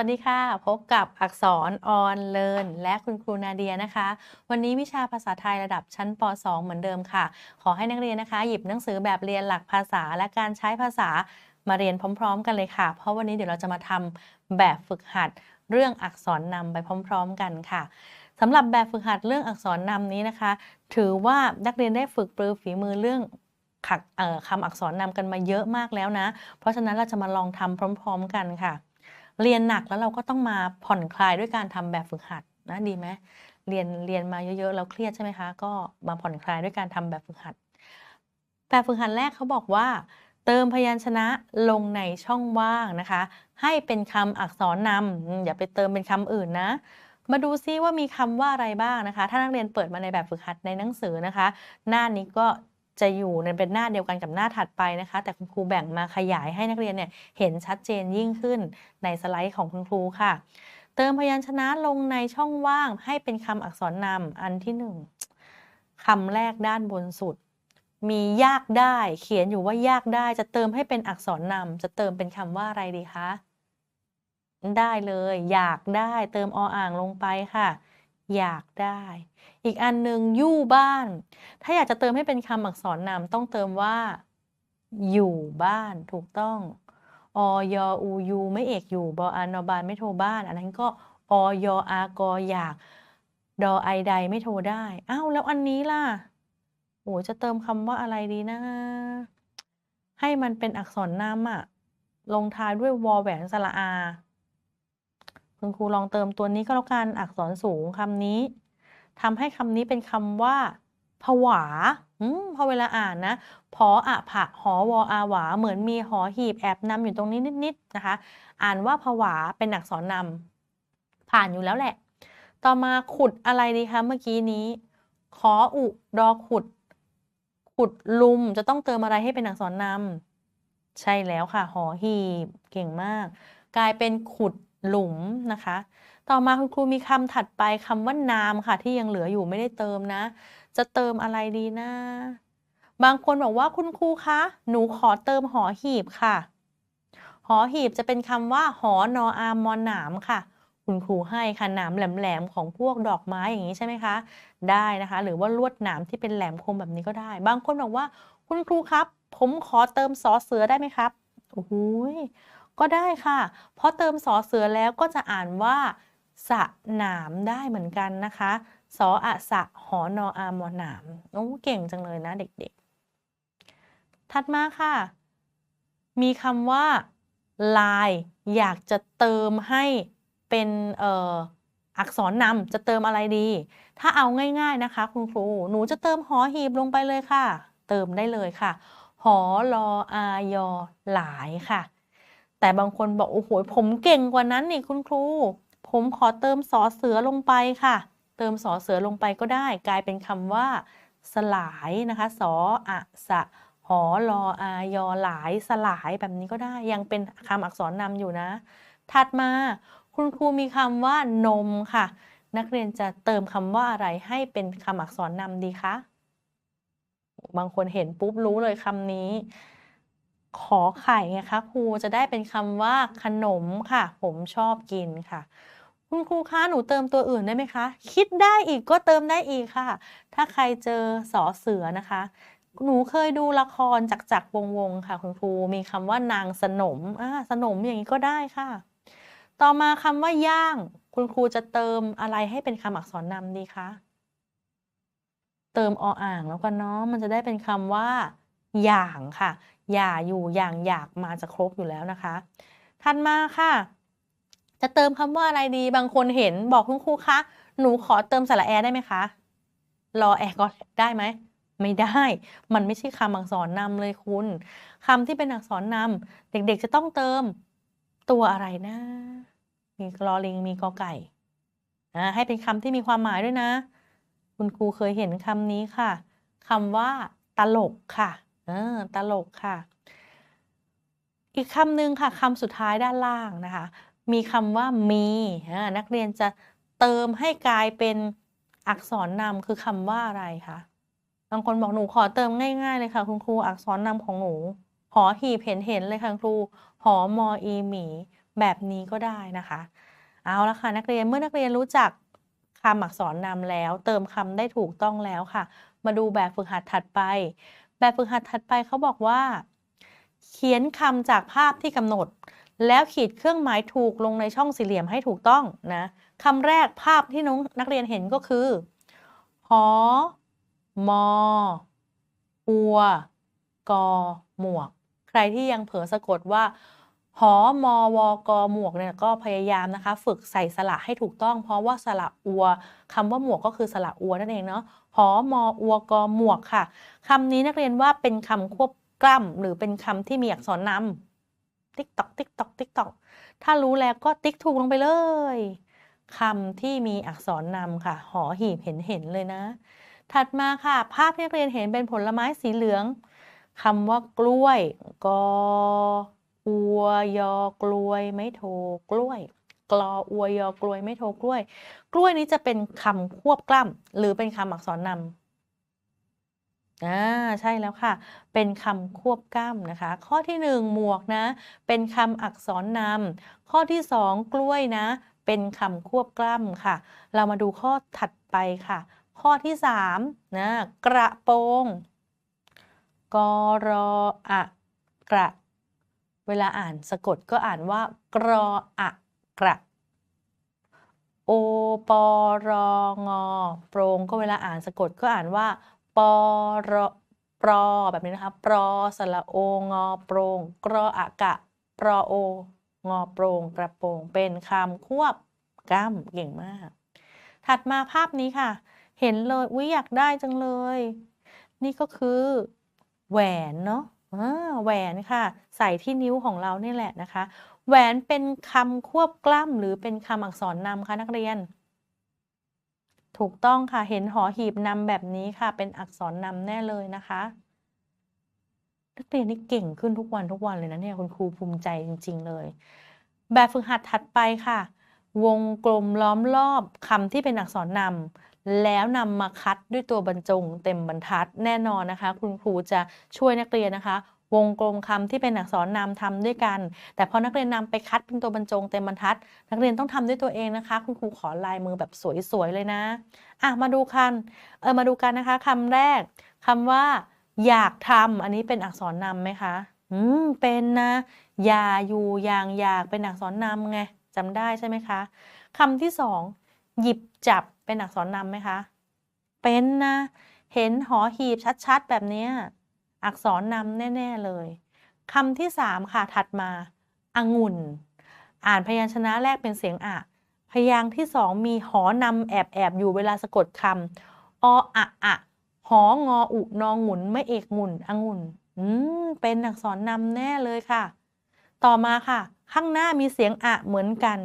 สวัสดีค่ะ พบกับอักษรออนเลินและคุณครูนาเดียนะคะ วันนี้วิชาภาษาไทยระดับชั้นป .2 เหมือนเดิมค่ะ ขอให้นักเรียนนะคะ หยิบหนังสือแบบเรียนหลักภาษาและการใช้ภาษามาเรียนพร้อม ๆ กันเลยค่ะ เพราะวันนี้เดี๋ยวเราจะมาทำแบบฝึกหัดเรื่องอักษรนำไปพร้อม ๆ กันค่ะสำหรับแบบฝึกหัดเรื่องอักษรนำนี้นะคะ ถือว่านักเรียนได้ฝึกปรือฝีมือเรื่องขักเอ่อคำอักษรนำกันมาเยอะมากแล้วนะ เพราะฉะนั้นเราจะมาลองทำพร้อม ๆ กันค่ะ เรียนหนักแล้วเราก็ต้องมาผ่อนคลายด้วยการทำแบบฝึกหัดนะดีไหมเรียนเรียนมาเยอะๆเราเครียดใช่ไหมคะ ก็มาผ่อนคลายด้วยการทำแบบฝึกหัด แบบฝึกหัดแรกเขาบอกว่า เติมพยัญชนะลงในช่องว่างนะคะ ให้เป็นคำอักษรนำอืมอย่าไปเติมเป็นคำอื่นนะ มาดูซิว่ามีคำว่าอะไรบ้างนะคะ ถ้านักเรียนเปิดมาในแบบฝึกหัดในหนังสือนะคะ หน้านี้ก็ จะอยู่ในเป็นหน้าเดียวกันกับหน้าถัดไปนะคะ แต่คุณครูแบ่งมาขยายให้นักเรียนเนี่ยเห็นชัดเจนยิ่งขึ้นในสไลด์ของคุณครูค่ะ เติมพยัญชนะลงในช่องว่างให้เป็นคำอักษรนำอันที่หนึ่งคำแรกด้านบนสุด มียากได้ เขียนอยู่ว่ายากได้ จะเติมให้เป็นอักษรนำจะเติมเป็นคำว่าอะไรดีคะได้เลย อยากได้เติมออ่างลงไปค่ะ อยากได้ อีกอันหนึ่งยู่บ้าน ถ้าอยากจะเติมให้เป็นคำอักษรนามต้องเติมว่า อยู่บ้านถูกต้องอยอูยูไม่เอกอยู่บออานอบานไม่โทรบ้าน อันนั้นก็อยอากออยาก ดอไอใดไม่โทรได้อ้าวแล้วอันนี้ล่ะโอ้จะเติมคำว่าอะไรดีนะ ให้มันเป็นอักษรนามอะลงท้ายด้วยวอแหวนสระอา คุณครูลองเติมตัวนี้ก็แล้วกันอักษรสูงคำนี้ทำให้คำนี้เป็นคำว่าผวาอืมพอเวลาอ่านนะพออะผะหอวออาหวา เหมือนมีหอหีบแอบนำอยู่ตรงนี้นิดๆนะคะ อ่านว่าผวาเป็นอักษรนำผ่านอยู่แล้วแหละ ต่อมาขุดอะไรดีคะเมื่อกี้นี้ ขออุดอขุด ขุดลุมจะต้องเติมอะไรให้เป็นอักษรนำใช่แล้วค่ะ หอหีบเก่งมาก กลายเป็นขุด หลุมนะคะ ต่อมาคุณครูมีคำถัดไปคำว่านามค่ะ ที่ยังเหลืออยู่ไม่ได้เติมนะ จะเติมอะไรดีนะบางคนบอกว่าคุณครูคะหนูขอเติมหอหีบค่ะ หอหีบจะเป็นคำว่า หอนออามอนหนามค่ะ คุณครูให้ค่ะหนามแหลมๆของพวกดอกไม้อย่างนี้ใช่ไหมคะ ได้นะคะ หรือว่าลวดหนามที่เป็นแหลมคมแบบนี้ก็ได้ บางคนบอกว่าคุณครูครับ ผมขอเติมสอเสือได้ไหมครับโอ้โห ก็ได้ค่ะ เพราะเติมสอเสือแล้วก็จะอ่านว่าสะหนามได้เหมือนกันนะคะ สออะสะหอนออามอหนามโอ้เก่งจังเลยนะเด็กๆ ถัดมาค่ะ มีคำว่าลายอยากจะเติมให้เป็นเอ่ออักษรนำจะเติมอะไรดี ถ้าเอาง่าย ๆนะคะ คุณครู หนูจะเติมหอหีบลงไปเลยค่ะ เติมได้เลยค่ะ หอรออายอหลายค่ะ แต่บางคนบอกโอ้โหผมเก่งกว่านั้นนี่คุณครู ผมขอเติมสอเสือลงไปค่ะ เติมสอเสือลงไปก็ได้ กลายเป็นคำว่า สลายนะคะสออะสะหอรออายอหลายสลายแบบนี้ก็ได้ยังเป็นคำอักษรนำอยู่นะ ถัดมาคุณครูมีคำว่านมค่ะ นักเรียนจะเติมคำว่าอะไรให้เป็นคำอักษรนำดีคะบางคนเห็นปุ๊บรู้เลยคำนี้ ขอไข่ไงคะครูจะได้เป็นคำว่าขนมค่ะ ผมชอบกินค่ะ คุณครูคะหนูเติมตัวอื่นได้ไหมคะ คิดได้อีกก็เติมได้อีกค่ะ ถ้าใครเจอสอเสือนะคะ หนูเคยดูละครจักจักวงวงค่ะ คุณครูมีคำว่านางสนมอ่าสนมอย่างนี้ก็ได้ค่ะ ต่อมาคำว่าย่าง คุณครูจะเติมอะไรให้เป็นคำอักษรนำดีคะเติมออ่างแล้วกันเนาะมันจะได้เป็นคำว่าอย่างค่ะ อย่าอยู่อย่างอยากมาจะครบอยู่แล้วนะคะถัดมาค่ะ จะเติมคำว่าอะไรดีบางคนเห็นบอกคุณครูคะหนูขอเติมสระแอได้ไหมคะรอแอก็ได้ไหมไม่ได้ มันไม่ใช่คำอักษรนำเลยคุณคำที่เป็นอักษรนำเด็กๆจะต้องเติมตัวอะไรนะ มีกรอลิง มีกอไก่อ่าให้เป็นคำที่มีความหมายด้วยนะ คุณครูเคยเห็นคำนี้ค่ะคำว่าตลกค่ะ เออตลกค่ะ อีกคำหนึ่งค่ะคำสุดท้ายด้านล่างนะคะ มีคำว่ามีนักเรียนจะเติมให้กลายเป็นอักษรนำคือคำว่าอะไรคะบางคนบอกหนูขอเติมง่ายๆเลยค่ะ คุณครูอักษรนำของหนูหอหีบเห็นเห็นเลยค่ะคุณครูหอมออีหมี แบบนี้ก็ได้นะคะ เอาละค่ะนักเรียนเมื่อนักเรียนรู้จักคำอักษรนำแล้ว เติมคำได้ถูกต้องแล้วค่ะ มาดูแบบฝึกหัดถัดไป แบบฝึกหัดถัดไปเขาบอกว่า เขียนคำจากภาพที่กำหนด แล้วขีดเครื่องหมายถูกลงในช่องสี่เหลี่ยมให้ถูกต้องนะคำแรกภาพที่น้องนักเรียนเห็นก็คือหอมออัว กอ หมวก ใครที่ยังเผลอสะกดว่า หอมอวกอหมวกเนี่ยก็พยายามนะคะ ฝึกใส่สระให้ถูกต้อง เพราะว่าสระอัวคำว่าหมวกก็คือสระอัวนั่นเองเนาะหอมออัวกอหมวกค่ะคำนี้นักเรียนว่าเป็นคำควบกล้ำหรือเป็นคำที่มีอักษรนำติ๊กตอกติ๊กตอกติ๊กตอกถ้ารู้แล้วก็ติ๊กถูกลงไปเลยคำที่มีอักษรนำค่ะ หอหีบเห็นเห็นเลยนะ ถัดมาค่ะ ภาพที่นักเรียนเห็นเป็นผลไม้สีเหลืองคำว่ากล้วยกอ อัวยอกล้วยไม่โทกล้วย กลออวยอกล้วยไม่โทกล้วย กล้วยนี้จะเป็นคำควบกล้ำหรือเป็นคำอักษรนำอ่าใช่แล้วค่ะ เป็นคำควบกล้ำนะคะ ข้อที่หนึ่งหมวกนะ เป็นคำอักษรนำข้อที่สองกล้วยนะ เป็นคำควบกล้ำค่ะ เรามาดูข้อถัดไปค่ะ ข้อที่สามนะกระโปรงกรออะกระ เวลาอ่านสะกดก็อ่านว่ากรออะกระ โอปอรองอโปรงก็เวลาอ่านสะกดก็อ่านว่าปอรอปรอแบบนี้นะคะปรอสระโองอโปรงกรออะกะปรอโองอโปรงกระโปรงเป็นคำควบกล้ำเก่งมาก ถัดมาภาพนี้ค่ะ เห็นเลยอุ้ยอยากได้จังเลย นี่ก็คือ แหวนเนาะ แหวนค่ะ ใส่ที่นิ้วของเรานี่แหละนะคะ แหวนเป็นคำควบกล้ำหรือเป็นคำอักษรนำคะนักเรียน ถูกต้องค่ะเห็นหอหีบนำแบบนี้ค่ะ เป็นอักษรนำแน่เลยนะคะนักเรียนนี่เก่งขึ้นทุกวันทุกวันเลยนะเนี่ยคุณครูภูมิใจจริง ๆ เลย แบบฝึกหัดถัดไปค่ะ วงกลมล้อมรอบคำที่เป็นอักษรนำ แล้วนำมาคัดด้วยตัวบรรจงเต็มบรรทัดแน่นอนนะคะ คุณครูจะช่วยนักเรียนนะคะ วงกลมคำที่เป็นอักษรนำทำด้วยกัน แต่พอนักเรียนนำไปคัดเป็นตัวบรรจงเต็มบรรทัด นักเรียนต้องทำด้วยตัวเองนะคะ คุณครูขอลายมือแบบสวยๆเลยนะอะมาดูกันเออมาดูกันนะคะคำแรกคำว่า อยากทำอันนี้เป็นอักษรนำไหมคะอืมเป็นนะอย่าอยู่อย่างอยากเป็นอักษรนำไงจำได้ใช่ไหมคะคำที่สอง หยิบจับเป็นอักษรนำไหมคะ เป็นนะ เห็นหอหีบชัดๆ แบบนี้อักษรนำแน่ๆเลยคำที่สามค่ะถัดมาองุ่น อ่านพยัญชนะแรกเป็นเสียงอะพยางค์ที่สองมีหอนำแอบแอบอยู่เวลาสะกดคำออะอะหองออุนองหุนไม่เอกงุ่นองุ่นอืมเป็นอักษรนำแน่เลยค่ะ ต่อมาค่ะ ข้างหน้ามีเสียงอะเหมือนกัน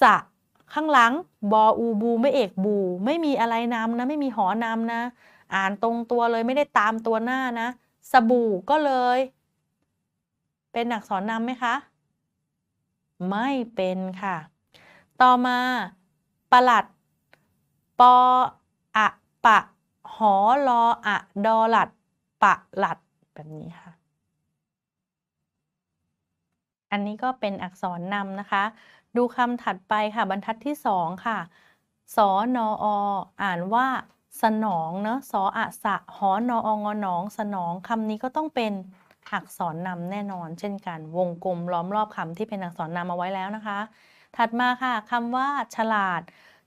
สะ ข้างหลังบออูบูไม่เอกบู ไม่มีอะไรนำนะไม่มีหอนำนะ อ่านตรงตัวเลยไม่ได้ตามตัวหน้านะ สบู่ก็เลย เป็นอักษรนำไหมคะ ไม่เป็นค่ะ ต่อมาประหลัดปออะปะ หอลออะดอหลัด ปะหลัดแบบนี้ค่ะ อันนี้ก็เป็นอักษรนำนะคะ ดูคำถัดไปค่ะบรรทัดที่สองค่ะ สอนอออ่านว่า สนองเนอะสออะสะหอนอองอนอง สนองคำนี้ก็ต้องเป็นอักษรนำแน่นอน เช่นกัน วงกลมล้อมรอบคำที่เป็นอักษรนำเอาไว้แล้วนะคะ ถัดมาค่ะคำว่า ฉลาด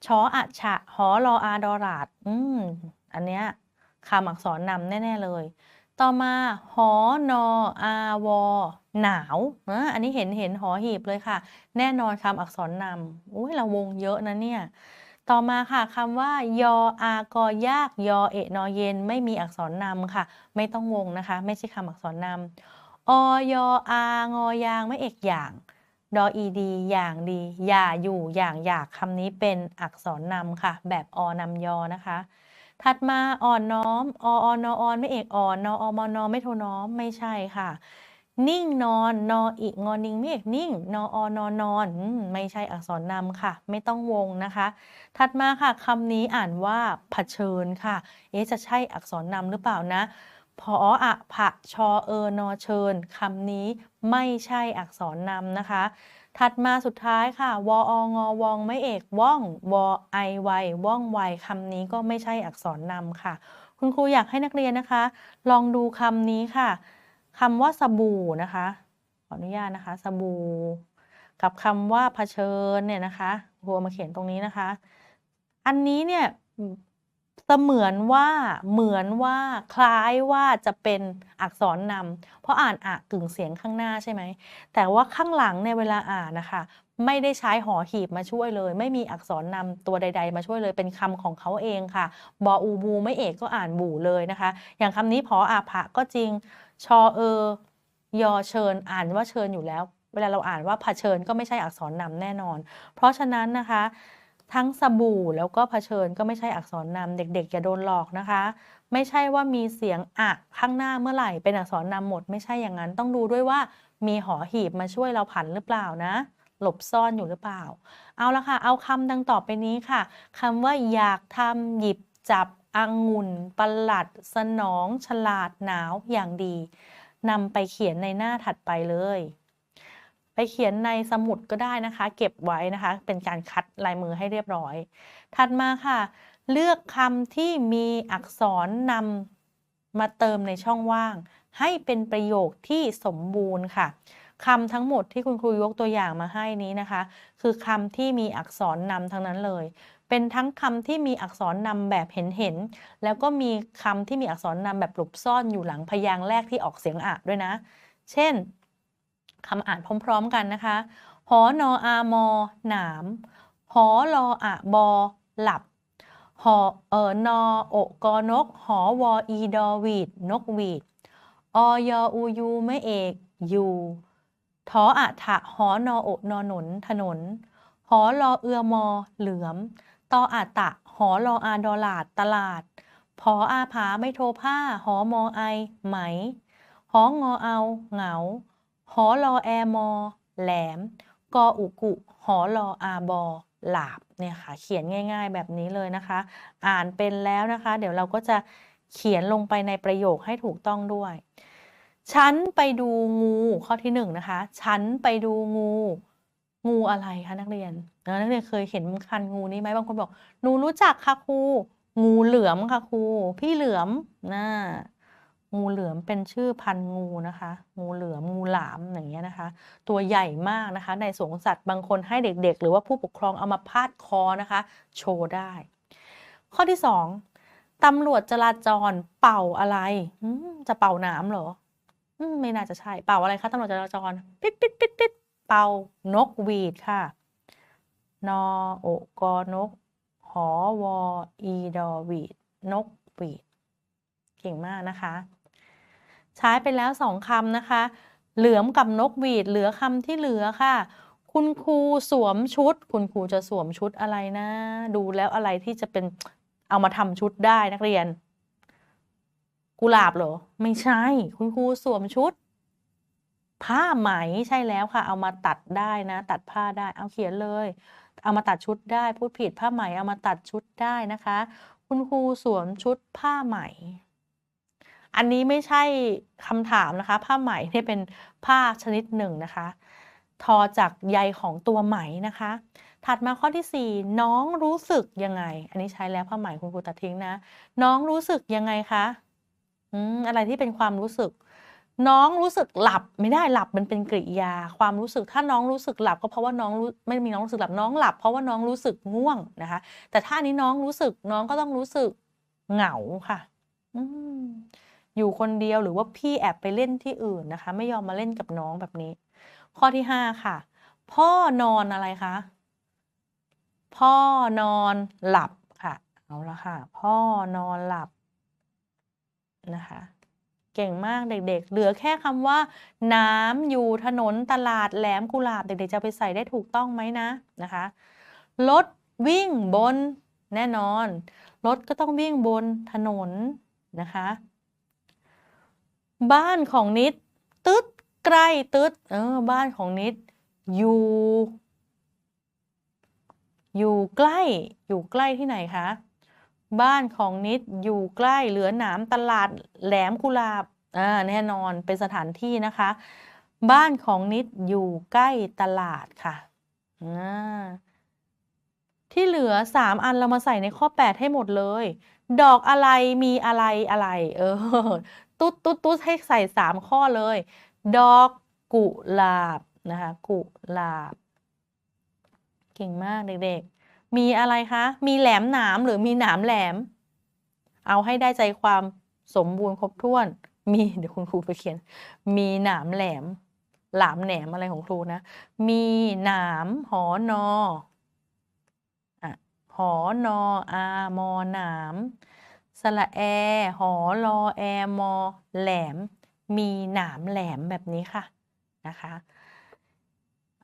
ชออะฉะหอรออาดอราดอืมอันเนี้ยคำอักษรนำแน่ ๆ เลย ต่อมาหอนออาวอ หนาวอะอันนี้เห็นเห็นหอหีบเลยค่ะ แน่นอนคำอักษรนำอุ้ยเราวงเยอะนะเนี่ย ต่อมาค่ะคำว่ายออากอยากยอเอะนอเย็น ไม่มีอักษรนำค่ะ ไม่ต้องวงนะคะ ไม่ใช่คำอักษรนำอยอางอยางไม่เอกอย่างดออีดีอย่างดี อย่าอยู่อย่างอยากคำนี้เป็นอักษรนำค่ะ แบบอนำยอนะคะ ถัดมาอ่อนน้อมออนออนไม่เอกอ่อนนออมนอไม่โทน้อมไม่ใช่ค่ะ นิ่งนอนนออีกงอนิงไม่เอกนิ่งนออนอนอนไม่ใช่อักษรนำค่ะ ไม่ต้องวงนะคะ ถัดมาค่ะคำนี้อ่านว่าเผชิญค่ะ เอ๊จะใช่อักษรนำหรือเปล่านะพออะผะชอเออนอเชิญคำนี้ไม่ใช่อักษรนำนะคะ ถัดมาสุดท้ายค่ะ วอองอวองไม่เอกว่องวอไอไวว่องไวคำนี้ก็ไม่ใช่อักษรนำค่ะ คุณครูอยากให้นักเรียนนะคะ ลองดูคำนี้ค่ะ คำว่าสบู่นะคะ ขออนุญาตนะคะ สบู่กับคำว่าเผชิญเนี่ยนะคะครูมาเขียนตรงนี้นะคะ อันนี้เนี่ยเสมือนว่าเหมือนว่าคล้ายว่าจะเป็นอักษรนำเพราะอ่านอะกึ่งเสียงข้างหน้าใช่ไหมแต่ว่าข้างหลังในยเวลาอ่านนะคะ ไม่ได้ใช้หอหีบมาช่วยเลย ไม่มีอักษรนำตัวใด ๆ มาช่วยเลยเป็นคำของเขาเองค่ะ บออูบูไม่เอกก็อ่านบู่เลยนะคะ อย่างคำนี้พออาภะก็จริง ชอเออยอเชิญอ่านว่าเชิญอยู่แล้ว เวลาเราอ่านว่าเผชิญก็ไม่ใช่อักษรนำแน่นอน เพราะฉะนั้นนะคะ ทั้งสบู่แล้วก็เผชิญก็ไม่ใช่อักษรนำเด็กๆอย่าโดนหลอกนะคะ ไม่ใช่ว่ามีเสียงอะข้างหน้าเมื่อไหร่เป็นอักษรนำหมด ไม่ใช่อย่างนั้นต้องดูด้วยว่ามีหอหีบมาช่วยเราผันหรือเปล่านะหลบซ่อนอยู่หรือเปล่า เอาละค่ะ เอาคำดังต่อไปนี้ค่ะ คำว่าอยากทำหยิบจับ องุ่นประหลัด สนอง ฉลาดหนาวอย่างดีนำไปเขียนในหน้าถัดไปเลย ไปเขียนในสมุดก็ได้นะคะ เก็บไว้นะคะ เป็นการคัดลายมือให้เรียบร้อย ถัดมาค่ะ เลือกคำที่มีอักษรนำมาเติมในช่องว่าง ให้เป็นประโยคที่สมบูรณ์ค่ะคำทั้งหมดที่คุณครูยกตัวอย่างมาให้นี้นะคะ คือคำที่มีอักษรนำทั้งนั้นเลย เป็นทั้งคำที่มีอักษรนำแบบเห็นเห็นๆแล้วก็มีคำที่มีอักษรนำแบบหลบซ่อนอยู่หลังพยางค์แรกที่ออกเสียงอะด้วยนะ เช่นคำอ่านพร้อม ๆ กันนะคะ หอนออามอหนาม หอรออะบอ หลับ หอเออนอโอกอนก หอวออีดอวีด นกวีด ออยอูยูไม่เอกยูทออะทะหอนอโอนอหนน ถนน หอรอเอือมอ เหลือม ตออาตะ หอรออาดอลาด ตลาด พออาผาไม่โทผ้า หอมอไอ ไหม หองอเอา เหงา หอรอแอมอ แหลม กออุกุ หอรออาบอหลาบเนี่ยค่ะ เขียนง่าย ๆ แบบนี้เลยนะคะ อ่านเป็นแล้วนะคะ เดี๋ยวเราก็จะเขียนลงไปในประโยคให้ถูกต้องด้วย ฉันไปดูงูข้อที่หนึ่งนะคะ ฉันไปดูงู งูอะไรคะนักเรียนนักเรียนเคยเห็นคันงูนี้ไหมบางคนบอกหนูรู้จักค่ะครูงูเหลือมค่ะครูพี่เหลือมน่างูเหลือมเป็นชื่อพันงูนะคะ งูเหลือมงูหลามอย่างเงี้ยนะคะ ตัวใหญ่มากนะคะ ในสวนสัตว์บางคนให้เด็กๆ หรือว่าผู้ปกครองเอามาพาดคอนะคะ โชว์ได้ ข้อที่สองตำรวจจราจรเป่าอะไรจะเป่าน้ำเหรอไม่น่าจะใช่เป่าอะไรคะตำรวจจราจร ปิดปิดปิดปิด เป่านกหวีดค่ะ นอโอกอนก หอวออีดอหวีด นกหวีด เก่งมากนะคะ ใช้ไปแล้วสองคำนะคะ เหลือมกับนกหวีด เหลือคำที่เหลือค่ะ คุณครูสวมชุด คุณครูจะสวมชุดอะไรนะ ดูแล้วอะไรที่จะเป็นเอามาทำชุดได้นักเรียน กุหลาบเหรอ ไม่ใช่ คุณครูสวมชุด ผ้าไหมใช่แล้วค่ะ เอามาตัดได้นะ ตัดผ้าได้เอาเขียนเลย เอามาตัดชุดได้พูดผิดผ้าไหมเอามาตัดชุดได้นะคะ คุณครูสวมชุดผ้าไหม อันนี้ไม่ใช่คำถามนะคะ ผ้าไหมเนี่ยเป็นผ้าชนิดหนึ่งนะคะ ทอจากใยของตัวไหมนะคะ ถัดมาข้อที่ 4 น้องรู้สึกยังไง อันนี้ใช้แล้วผ้าไหมคุณครูตัดทิ้งนะ น้องรู้สึกยังไงคะอืมอะไรที่เป็นความรู้สึก น้องรู้สึกหลับไม่ได้หลับมันเป็นกริยา ความรู้สึกถ้าน้องรู้สึกหลับก็เพราะว่าน้องรู้ไม่มีน้องรู้สึกหลับน้องหลับ เพราะว่าน้องรู้สึกง่วงนะคะ แต่ถ้านี้น้องรู้สึกน้องก็ต้องรู้สึกเหงาค่ะอือยู่คนเดียวหรือว่าพี่แอบไปเล่นที่อื่นนะคะ ไม่ยอมมาเล่นกับน้องแบบนี้ ข้อที่ห้าค่ะ พ่อนอนอะไรคะพ่อนอนหลับค่ะเอาละค่ะ พ่อนอนหลับนะคะ เก่งมากเด็ก ๆ เหลือแค่คำว่า น้ำอยู่ถนนตลาดแหลมกุหลาบเด็ก ๆ จะไปใส่ได้ถูกต้องไหมนะนะคะรถวิ่งบนแน่นอนรถก็ต้องวิ่งบนถนนนะคะ บ้านของนิดตึ๊ดใกล้ตึ๊ดเออบ้านของนิดอยู่อยู่ใกล้อยู่ใกล้ที่ไหนคะ บ้านของนิดอยู่ใกล้เหลือหนามตลาดแหลมกุลาบอ่าแน่นอนเป็นสถานที่นะคะ บ้านของนิดอยู่ใกล้ตลาดค่ะอ่าที่เหลือสามอันเรามาใส่ในข้อ8ให้หมดเลย ดอกอะไรมีอะไรอะไร เออ ตุ๊ดตุ๊ดตุ๊ดให้ใส่สามข้อเลย ดอกกุหลาบนะคะ กุหลาบ เก่งมากเด็กๆ มีอะไรคะ มีแหลมหนามหรือมีหนามแหลม เอาให้ได้ใจความสมบูรณ์ครบถ้วน มีเดี๋ยวคุณครูไปเขียน มีหนามแหลม หลามแหนมอะไรของครูนะ มีหนามหอนออะหอนออามอหนามสระแอ หอรอแอมอแหลม มีหนามแหลมแบบนี้ค่ะนะคะ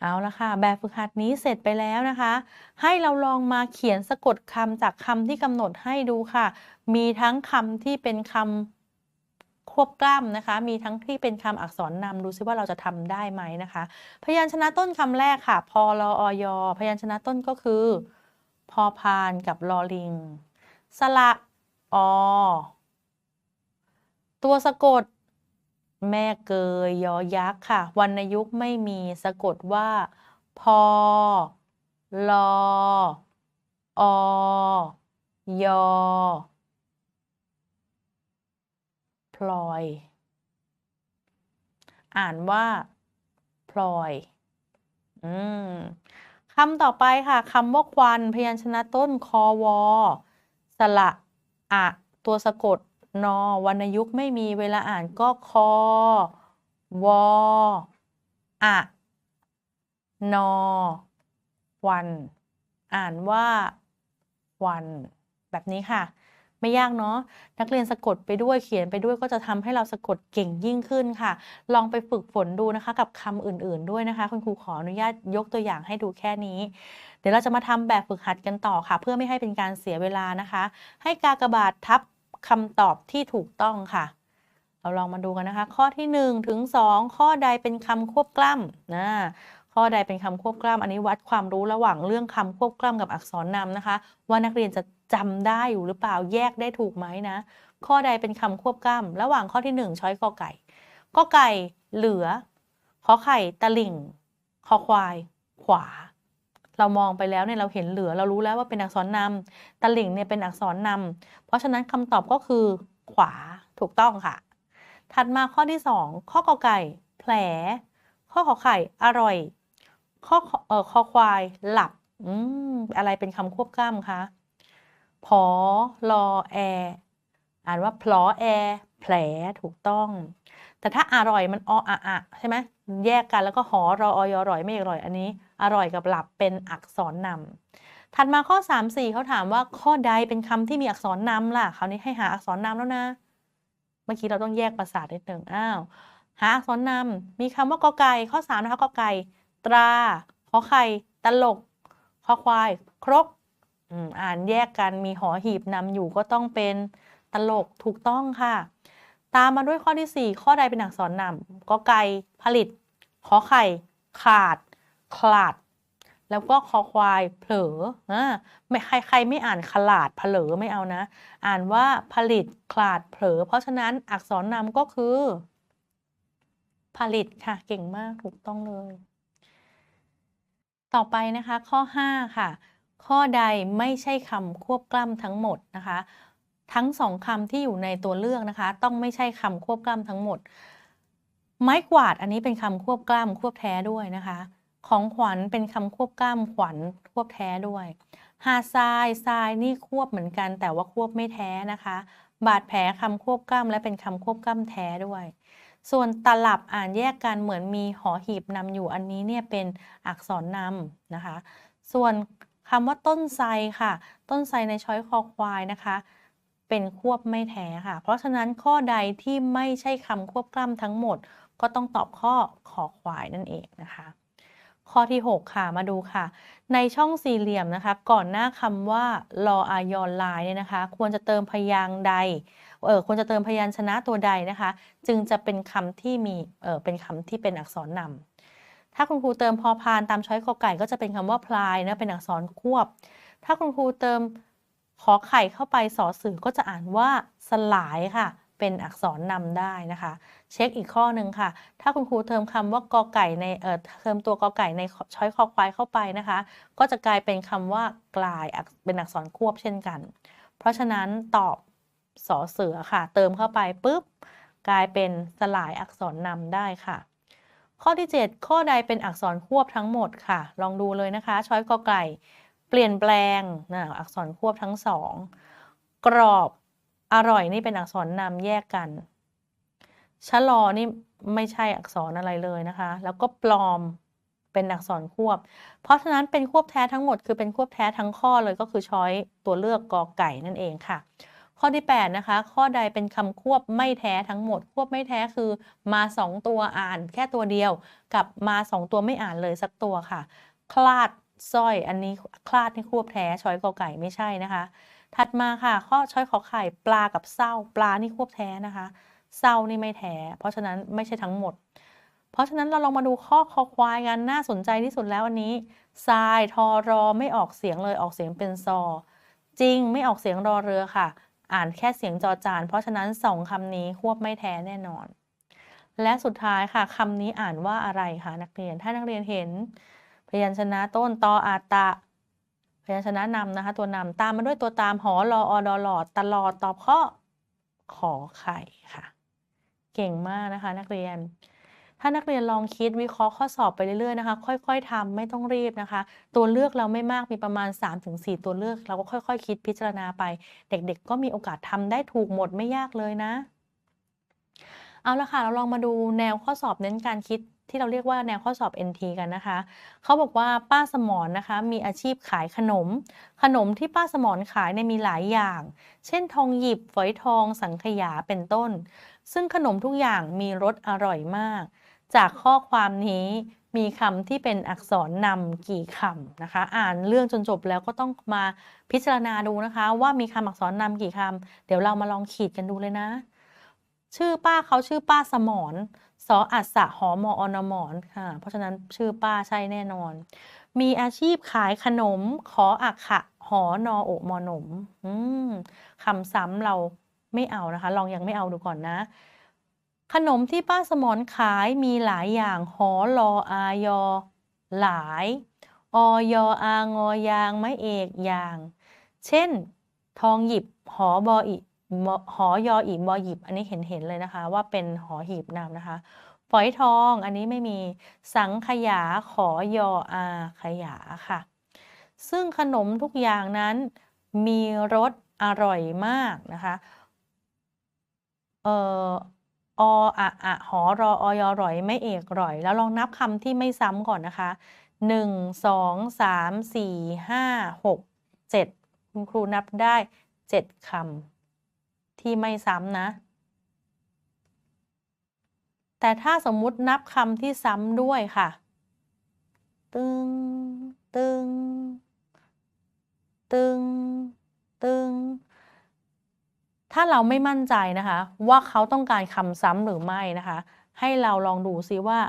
เอาละค่ะ แบบฝึกหัดนี้เสร็จไปแล้วนะคะ ให้เราลองมาเขียนสะกดคำจากคำที่กำหนดให้ดูค่ะ มีทั้งคำที่เป็นคำควบกล้ำนะคะ มีทั้งที่เป็นคำอักษรนำดูซิว่าเราจะทำได้ไหมนะคะ พยัญชนะต้นคำแรกค่ะ พอลออยพยัญชนะต้นก็คือ พอพานกับลอลิง สระอ ตัวสะกด แม่เกยยอยักษ์ค่ะวรรณยุกต์ไม่มีสะกดว่า พอลออยอพลอย อ่านว่า พลอย อืมคำต่อไปค่ะคำว่าควันพยัญชนะต้นคอวอสระอะ ตัวสะกด นอวรรณยุกต์ไม่มีเวลาอ่านก็คอวออะนอ วัน อ่านว่า วัน แบบนี้ค่ะ ไม่ยากเนาะนักเรียนสะกดไปด้วยเขียนไปด้วยก็จะทำให้เราสะกดเก่งยิ่งขึ้นค่ะ ลองไปฝึกฝนดูนะคะ กับคำอื่นๆด้วยนะคะ คุณครูขออนุญาตยกตัวอย่างให้ดูแค่นี้ เดี๋ยวเราจะมาทำแบบฝึกหัดกันต่อค่ะ เพื่อไม่ให้เป็นการเสียเวลานะคะ ให้กากบาททับ คำตอบที่ถูกต้องค่ะ เราลองมาดูกันนะคะ ข้อที่ 1 ถึง 2 ข้อใดเป็นคำควบกล้ำนะข้อใดเป็นคำควบกล้ำอันนี้วัดความรู้ระหว่างเรื่องคำควบกล้ำกับอักษรนำนะคะ ว่านักเรียนจะจำได้อยู่หรือเปล่าแยกได้ถูกไหมนะ ข้อใดเป็นคำควบกล้ำระหว่างข้อที่ 1 ช้อยกอไก่กอไก่เหลือขอไข่ตะลิ่ง คอควาย ขวา เรามองไปแล้วเนี่ยเราเห็นเหลือเรารู้แล้วว่าเป็นอักษรนำตะลิ่งเนี่ยเป็นอักษรนำเพราะฉะนั้นคำตอบก็คือ ขวาถูกต้องค่ะ ถัดมาข้อที่ 2 ข้อกอไก่ แผล ข้อขอไข่ อร่อย ข้อเอ่อคอควาย หลับอืมอะไรเป็นคำควบกล้ำคะพอลอแออ่านว่าพลอแอแผลถูกต้อง แต่ถ้าอร่อยมันออะอะใช่ไหม แยกกันแล้วก็หอรอออยอร่อยไม่อร่อยอันนี้ อร่อยกับหลับเป็นอักษรนำถัดมาข้อ 3 4เขาถามว่าข้อใดเป็นคำที่มีอักษรนำล่ะคราวนี้ให้หาอักษรนำแล้วนะ เมื่อกี้เราต้องแยกประสาทนิดหนึ่งอ้าวหาอักษรนำมีคำว่ากอไก่ข้อ3นะคะกอไก่ตราขอไข่ตลกขอควาย ครกอ่านแยกกันมีหอหีบนำอยู่ก็ต้องเป็นตลกถูกต้องค่ะ ตามมาด้วยข้อที่ 4 ข้อใดเป็นอักษรนำกอไก่ผลิต ขอไข่ ขาด ขลาด แล้วก็คอควายเผลออ่าไม่ใครใครไม่อ่านขลาดเผลอไม่เอานะ อ่านว่าผลิตขลาดเผลอ เพราะฉะนั้นอักษรนำก็คือ ผลิตค่ะ เก่งมากถูกต้องเลย ต่อไปนะคะ ข้อ 5 ค่ะ ข้อใดไม่ใช่คำควบกล้ำทั้งหมดนะคะ ทั้งสองคำที่อยู่ในตัวเลือกนะคะ ต้องไม่ใช่คำควบกล้ำทั้งหมด ไม้กวาดอันนี้เป็นคำควบกล้ำควบแท้ด้วยนะคะ ของขวัญเป็นคำควบกล้ำขวัญควบแท้ด้วยหาดทรายทรายนี่ควบเหมือนกัน แต่ว่าควบไม่แท้นะคะ บาดแผลคำควบกล้ำและเป็นคำควบกล้ำแท้ด้วย ส่วนตลับอ่านแยกกันเหมือนมีหอหีบนำอยู่อันนี้เนี่ยเป็นอักษรนำนะคะ ส่วนคำว่าต้นไทรค่ะ ต้นไทรในช้อยคอควายนะคะ เป็นควบไม่แท้ค่ะ เพราะฉะนั้นข้อใดที่ไม่ใช่คำควบกล้ำทั้งหมด ก็ต้องตอบข้อขอควายนั่นเองนะคะ ข้อที่ 6 ค่ะมาดูค่ะ ในช่องสี่เหลี่ยมนะคะ ก่อนหน้าคำว่า รออายอนลายเนี่ยนะคะ ควรจะเติมพยางใดเออควรจะเติมพยัญชนะตัวใดนะคะ จึงจะเป็นคำที่มีเออเป็นคำที่เป็นอักษรนำถ้าคุณครูเติมพอพานตามช้อยกอไก่ ก็จะเป็นคำว่าพลายนะเป็นอักษรควบ ถ้าคุณครูเติม ขอไข่เข้าไปสอสือก็จะอ่านว่าสลายค่ะ เป็นอักษรนำได้นะคะ เช็คอีกข้อหนึ่งค่ะ ถ้าคุณครูเติมคำว่ากอไก่ในเอ่อเติมตัวกอไก่ในช้อยคอควายเข้าไปนะคะ ก็จะกลายเป็นคำว่ากลายเป็นอักษรควบเช่นกัน เพราะฉะนั้นตอบสอเสือค่ะ เติมเข้าไปปุ๊บกลายเป็นสลายอักษรนำได้ค่ะ ข้อที่ 7 ข้อใดเป็นอักษรควบทั้งหมดค่ะ ลองดูเลยนะคะ ช้อยกอไก่ ปลี่ยนแปลงนะอักษรควบทั้งสอง กรอบอร่อยนี่เป็นอักษรนำแยกกัน ชะลอนี่ไม่ใช่อักษรอะไรเลยนะคะ แล้วก็ปลอมเป็นอักษรควบ เพราะฉะนั้นเป็นควบแท้ทั้งหมดคือเป็นควบแท้ทั้งข้อเลยก็คือช้อยตัวเลือกกอไก่นั่นเองค่ะ ข้อที่ 8 นะคะ ข้อใดเป็นคำควบไม่แท้ทั้งหมด ควบไม่แท้คือมา 2 ตัวอ่าน แค่ตัวเดียว กับมา 2 ตัวไม่อ่านเลยสักตัวค่ะ คลาด สร้อย อันนี้คลาดนี่ควบแท้ช้อยกอไก่ไม่ใช่นะคะ ถัดมาค่ะข้อช้อยขอไข่ปลากับเศร้า ปลานี่ควบแท้นะคะ เศร้านี่ไม่แท้ เพราะฉะนั้นไม่ใช่ทั้งหมด เพราะฉะนั้นเราลองมาดูข้อคอควายกันน่าสนใจที่สุดแล้วอันนี้ทรายทอรอไม่ออกเสียงเลยออกเสียงเป็นซอ จริงไม่ออกเสียงรอเรือค่ะ อ่านแค่เสียงจอจาน เพราะฉะนั้นสองคำนี้ควบไม่แท้แน่นอน และสุดท้ายค่ะคำนี้อ่านว่าอะไรคะนักเรียนถ้านักเรียนเห็น ยัญชนะต้นตออาตะ พยัญชนะนำนะคะ ตัวนำตามมาด้วยตัวตามหอรออดอหลอดตลอดตอบข้อขอไข่ค่ะ เก่งมากนะคะ นักเรียน ถ้านักเรียนลองคิดวิเคราะห์ข้อสอบไปเรื่อยๆนะคะ ค่อย ๆทำไม่ต้องรีบนะคะ ตัวเลือกเราไม่มากมีประมาณ 3-4 ตัวเลือก เราก็ค่อย ๆคคิดพิจารณาไป เด็ก ๆ ก็มีโอกาสทำได้ถูกหมดไม่ยากเลยนะเอาละค่ะ เราลองมาดูแนวข้อสอบเน้นการคิด ที่เราเรียกว่าแนวข้อสอบ NT กันนะคะ เขาบอกว่าป้าสมรนนะคะ มีอาชีพขายขนม ขนมที่ป้าสมรขายเนี่ยมีหลายอย่าง เช่นทองหยิบฝอยทอง สังขยาเป็นต้น ซึ่งขนมทุกอย่างมีรสอร่อยมาก จากข้อความนี้มีคำที่เป็นอักษรนำกี่คำนะคะ อ่านเรื่องจนจบแล้วก็ต้องมาพิจารณาดูนะคะ ว่ามีคำอักษรนำกี่คำเดี๋ยวเรามาลองขีดกันดูเลยนะ ชื่อป้าเขาชื่อป้าสมร สออัสะหอมออนมอนค่ะ เพราะฉะนั้นชื่อป้าใช่แน่นอน มีอาชีพขายขนม ขออักขะ หอนอโอมอนมอืมคำซ้ำเราไม่เอานะคะ ลองยังไม่เอาดูก่อนนะ ขนมที่ป้าสมรขายมีหลายอย่าง หอรออายอ หลาย ออยอางอยาง ไม้เอกอย่าง เช่น ทองหยิบ หอบออิ หอยออีบอหยิบ อันนี้เห็นเห็นเลยนะคะ ว่าเป็นหอหีบนามนะคะฝอยทองอันนี้ไม่มีสังขยาขอยออาขยาค่ะ ซึ่งขนมทุกอย่างนั้นมีรสอร่อยมากนะคะเอ่อออะอะหอรออยอร่อยไม่เอกร่อย แล้วลองนับคำที่ไม่ซ้ำก่อนนะคะหนึ่งสองสามสี่ห้าหกเจ็ดคุณครูนับได้เจ็ดคำ ที่ไม่ซ้ำนะ แต่ถ้าสมมุตินับคำที่ซ้ำด้วยค่ะ ตึง ตึง ตึง ตึง ถ้าเราไม่มั่นใจนะคะ ว่าเขาต้องการคำซ้ำหรือไม่นะคะ ให้เราลองดูซิว่า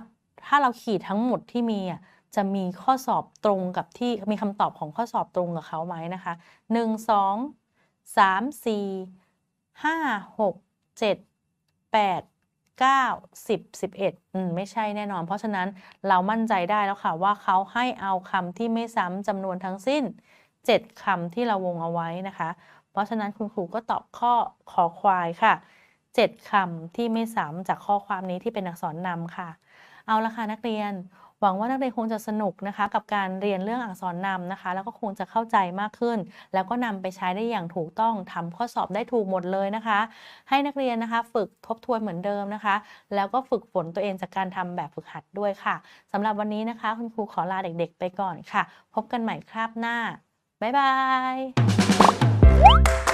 ถ้าเราขีดทั้งหมดที่มีอะจะมีข้อสอบตรงกับที่มีคำตอบของข้อสอบตรงกับเขาไหมนะคะหนึ่งสองสามสี่ ห้าหกเจ็ดแปดเก้าสิบสิบเอ็ดอืมไม่ใช่แน่นอน เพราะฉะนั้นเรามั่นใจได้แล้วค่ะว่าเขาให้เอาคำที่ไม่ซ้ำจำนวนทั้งสิ้น7คำที่เราวงเอาไว้นะคะ เพราะฉะนั้นคุณครูก็ตอบข้อขอควายค่ะ7คำที่ไม่ซ้ำจากข้อความนี้ที่เป็นอักษรนำค่ะ เอาละค่ะนักเรียน หวังว่านักเรียนคงจะสนุกนะคะ กับการเรียนเรื่องอักษรนำนะคะ แล้วก็คงจะเข้าใจมากขึ้น แล้วก็นำไปใช้ได้อย่างถูกต้องทำข้อสอบได้ถูกหมดเลยนะคะ ให้นักเรียนนะคะ ฝึกทบทวนเหมือนเดิมนะคะ แล้วก็ฝึกฝนตัวเองจากการทำแบบฝึกหัดด้วยค่ะสำหรับวันนี้นะคะ คุณครูขอลาเด็ก ๆ ไปก่อนค่ะ พบกันใหม่คราบหน้าบ๊ายบาย